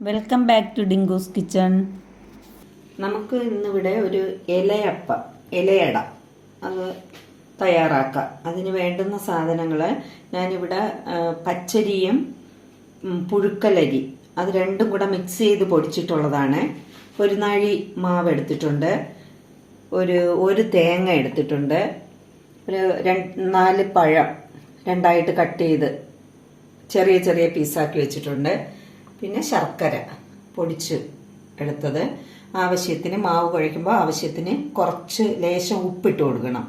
Welcome back to ഡിങ്കൂസ് kitchen നമുക്ക് ഇന്നിവിടെ ഒരു ഇലയപ്പം ഇലയട അത് തയ്യാറാക്കാം. അതിന് വേണ്ടുന്ന സാധനങ്ങൾ ഞാനിവിടെ പച്ചരിയും പുഴുക്കലരി അത് രണ്ടും കൂടെ മിക്സ് ചെയ്ത് പൊടിച്ചിട്ടുള്ളതാണ്. ഒരു നാഴി മാവ് എടുത്തിട്ടുണ്ട്. ഒരു ഒരു തേങ്ങ എടുത്തിട്ടുണ്ട്. ഒരു രണ്ട് നാല് പഴം രണ്ടായിട്ട് കട്ട് ചെയ്ത് ചെറിയ ചെറിയ പീസാക്കി വെച്ചിട്ടുണ്ട്. പിന്നെ ശർക്കര പൊടിച്ച് എടുത്തത്. ആവശ്യത്തിന് മാവ് കുഴയ്ക്കുമ്പോൾ ആവശ്യത്തിന് കുറച്ച് ലേശം ഉപ്പിട്ട് കൊടുക്കണം.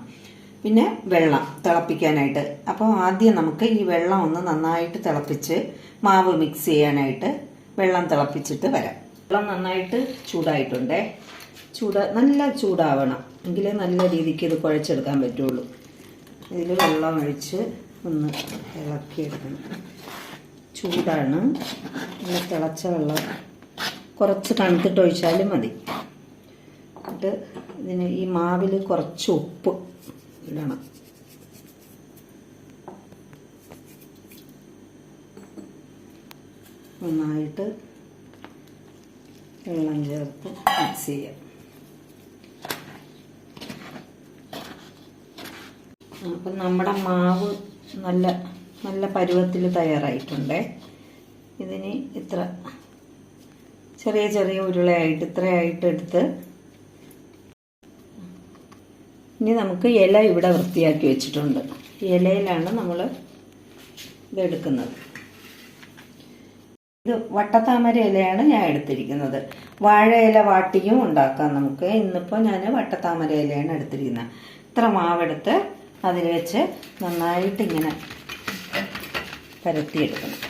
പിന്നെ വെള്ളം തിളപ്പിക്കാനായിട്ട്. അപ്പോൾ ആദ്യം നമുക്ക് ഈ വെള്ളം ഒന്ന് നന്നായിട്ട് തിളപ്പിച്ച് മാവ് മിക്സ് ചെയ്യാനായിട്ട് വെള്ളം തിളപ്പിച്ചിട്ട് വരാം. വെള്ളം നന്നായിട്ട് ചൂടായിട്ടുണ്ട്. ചൂട നല്ല ചൂടാവണം. എങ്കിലേ നല്ല രീതിക്ക് ഇത് കുഴച്ചെടുക്കാൻ പറ്റുള്ളൂ. ഇതിൽ വെള്ളം ഒഴിച്ച് ഒന്ന് ഇളക്കിയെടുക്കണം. ചൂടാണ്. നല്ല തിളച്ച വെള്ളം. കുറച്ച് തണുത്തിട്ട് ഒഴിച്ചാലും മതി. എന്നിട്ട് ഇതിന് ഈ മാവിൽ കുറച്ച് ഉപ്പ് ഇടണം. നന്നായിട്ട് വെള്ളം ചേർത്ത് മിക്സ് ചെയ്യാം. അപ്പം നമ്മുടെ മാവ് നല്ല നല്ല പരുവത്തിൽ തയ്യാറായിട്ടുണ്ട്. ഇതിന് ഇത്ര ചെറിയ ചെറിയ ഉരുളയായിട്ട് ഇത്രയായിട്ട് എടുത്ത് ഇനി നമുക്ക് ഇല ഇവിടെ വൃത്തിയാക്കി വെച്ചിട്ടുണ്ട്. ഇലയിലാണ് നമ്മൾ ഇതെടുക്കുന്നത് ഇത് വട്ടത്താമര ഇലയാണ് ഞാൻ എടുത്തിരിക്കുന്നത്. വാഴ ഇല വാട്ടിയും ഉണ്ടാക്കാം നമുക്ക്. ഇന്നിപ്പോൾ ഞാൻ വട്ടത്താമര ഇലയാണ് എടുത്തിരിക്കുന്നത്. ഇത്ര മാവെടുത്ത് അതിൽ വെച്ച് നന്നായിട്ട് ഇങ്ങനെ പരത്തിയെടുക്കണം.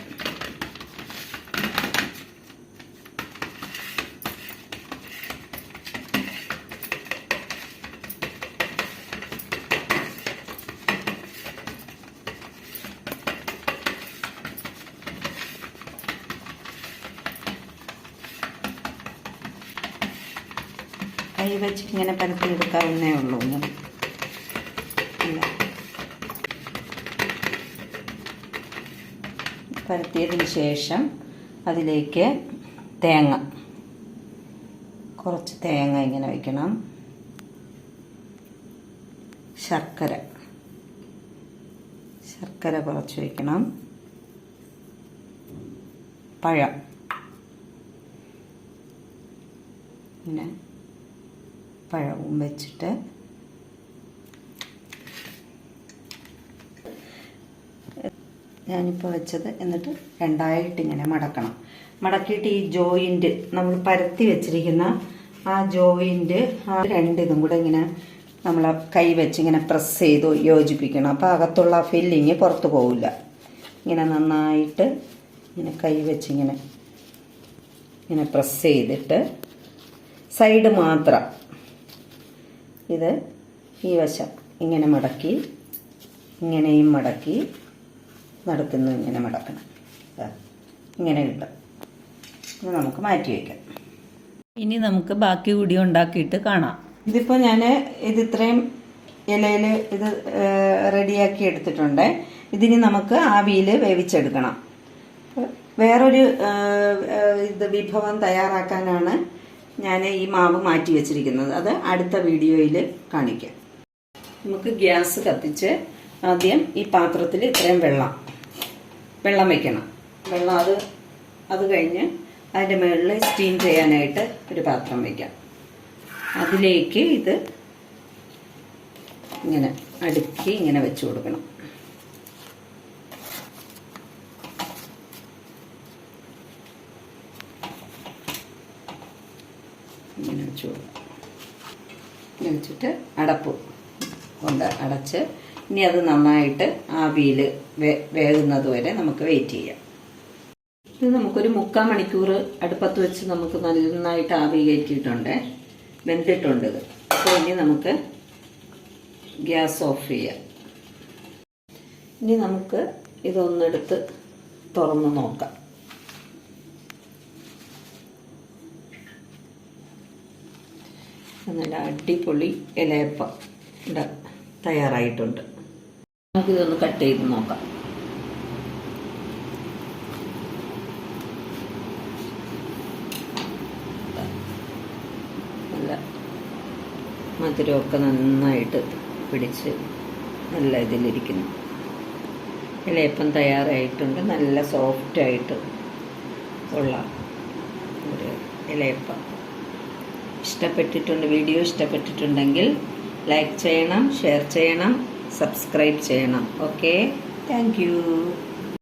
കൈ വെച്ചിട്ട് ഇങ്ങനെ പരത്തിയെടുക്കാവുന്നേ ഉള്ളൂ ഇങ്ങനെ പരത്തിയതിന് ശേഷം അതിലേക്ക് തേങ്ങ. കുറച്ച് തേങ്ങ ഇങ്ങനെ വയ്ക്കണം. ശർക്കര. ശർക്കര കുറച്ച് വയ്ക്കണം. പഴം. ഇങ്ങനെ പഴവും വെച്ചിട്ട് ഞാനിപ്പോൾ വെച്ചത് എന്നിട്ട് രണ്ടായിട്ട് ഇങ്ങനെ മടക്കണം. മടക്കിയിട്ട് ഈ ജോയിന്റ് നമ്മൾ പരത്തി വെച്ചിരിക്കുന്ന ആ ജോയിന്റ് ആ രണ്ടിതും കൂടെ ഇങ്ങനെ നമ്മൾ കൈ വെച്ച് ഇങ്ങനെ പ്രസ് ചെയ്ത് യോജിപ്പിക്കണം. അപ്പോൾ അകത്തുള്ള ഫില്ലിങ് പുറത്തു പോവില്ല. ഇങ്ങനെ നന്നായിട്ട് ഇങ്ങനെ കൈ വെച്ച് ഇങ്ങനെ ഇങ്ങനെ പ്രസ് ചെയ്തിട്ട് സൈഡ് മാത്രം ഇത് ഈ വശം ഇങ്ങനെ മടക്കി ഇങ്ങനെയും മടക്കി നടുക്കുന്ന ഇങ്ങനെ മടക്കണം. ഇങ്ങനെ കിട്ടും ഇത് നമുക്ക് മാറ്റി വയ്ക്കാം. ഇനി നമുക്ക് ബാക്കി കൂടി ഉണ്ടാക്കിയിട്ട് കാണാം. ഇതിപ്പോൾ ഞാൻ ഇത് ഇത്രയും ഇലയിൽ ഇത് റെഡിയാക്കി എടുത്തിട്ടുണ്ട്. ഇതിനി നമുക്ക് ആവിയിൽ വേവിച്ചെടുക്കണം. വേറൊരു ഇത് വിഭവം തയ്യാറാക്കാനാണ് ഞാൻ ഈ മാവ് മാറ്റി വെച്ചിരിക്കുന്നത്. അത് അടുത്ത വീഡിയോയിൽ കാണിക്കാം. നമുക്ക് ഗ്യാസ് കത്തിച്ച് ആദ്യം ഈ പാത്രത്തിൽ ഇത്രയും വെള്ളം വെള്ളം വെക്കണം വെള്ളം അത് അത് കഴിഞ്ഞ് അതിന്റെ മുകളിൽ സ്റ്റീം ചെയ്യാനായിട്ട് ഒരു പാത്രം വയ്ക്കാം. അതിലേക്ക് ഇത് ഇങ്ങനെ അടുക്കി ഇങ്ങനെ വെച്ച് കൊടുക്കണം. ഇങ്ങനെ വെച്ച് കൊടുക്കാം. ഇങ്ങനെ വെച്ചിട്ട് അടപ്പ് കൊണ്ട് അടച്ച് ഇനി അത് നന്നായിട്ട് ആവിയിൽ വേകുന്നത് വരെ നമുക്ക് വെയിറ്റ് ചെയ്യാം. ഇത് നമുക്കൊരു മുക്കാൽ മണിക്കൂർ അടുപ്പത്ത് വെച്ച് നമുക്ക് നന്നായിട്ട് ആവി കയറ്റിയിട്ടുണ്ട് വെന്തിട്ടുണ്ട് ഇത്. അപ്പോൾ ഇനി നമുക്ക് ഗ്യാസ് ഓഫ് ചെയ്യാം. ഇനി നമുക്ക് ഇതൊന്നെടുത്ത് തുറന്ന് നോക്കാം. നല്ല അടിപൊളി ഇലയപ്പം ഇവിടെ തയ്യാറായിട്ടുണ്ട്. നമുക്കിതൊന്ന് കട്ട് ചെയ്ത് നോക്കാം. നല്ല മധുരമൊക്കെ നന്നായിട്ട് പിടിച്ച് നല്ല ഇതിലിരിക്കുന്നു. ഇലയപ്പം തയ്യാറായിട്ടുണ്ട്. നല്ല സോഫ്റ്റായിട്ട് ഉള്ള ഒരു ഇലയപ്പം. ഇഷ്ടപ്പെട്ടിട്ടുണ്ട് വീഡിയോ ഇഷ്ടപ്പെട്ടിട്ടുണ്ടെങ്കിൽ ലൈക്ക് ചെയ്യണം ഷെയർ ചെയ്യണം. സബ്സ്ക്രൈബ് ചെയ്യണം. Okay thank